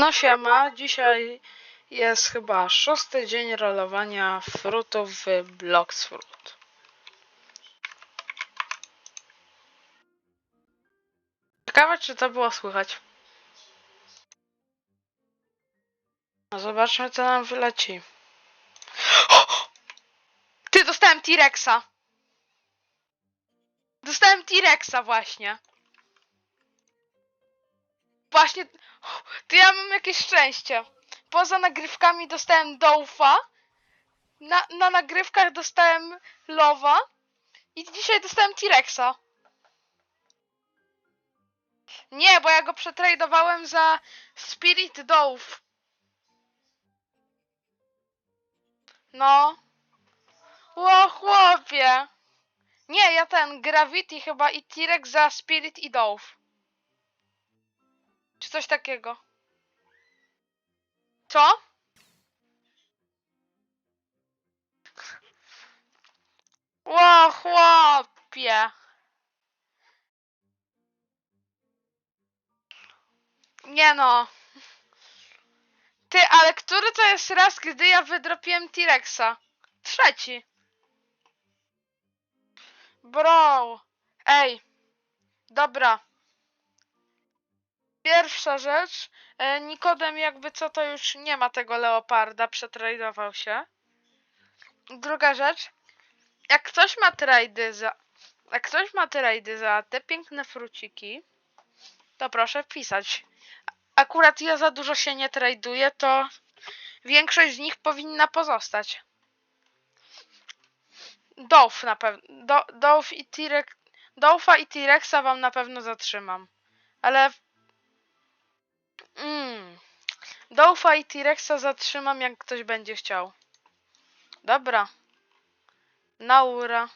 No siema, dzisiaj jest chyba szósty dzień rolowania frutów w Blocks Fruit. Ciekawe czy to było słychać. No zobaczmy co nam wyleci. Ty, dostałem T-Rexa! Dostałem T-Rexa właśnie. Właśnie, ty ja mam jakieś szczęście. Poza nagrywkami dostałem Dolfa. Na, na nagrywkach dostałem Lowa. I dzisiaj dostałem T-Rexa. Nie, bo ja go przetradowałem za Spirit Dolph. No. Ło, chłopie. Nie, ja ten Gravity chyba i T-Rex za Spirit i Dolph. Coś takiego. Co? Ło, chłopie. Nie no. Ty, ale który to jest raz, gdy ja wydropiłem T-Rexa? Trzeci. Bro. Ej. Dobra. Pierwsza rzecz. E, Nikodem jakby co to już nie ma tego leoparda, przetradował się. Druga rzecz. Jak ktoś ma trajdy za... Jak ktoś ma trajdy za te piękne fruciki, to proszę wpisać. Akurat ja za dużo się nie traduję, to większość z nich powinna pozostać. Dolph na pewno. Do, i T-Rex. Dolpha i T-Rexa wam na pewno zatrzymam. Ale. Mm. Dolpha i T-Rexa zatrzymam, jak ktoś będzie chciał. Dobra. Naura.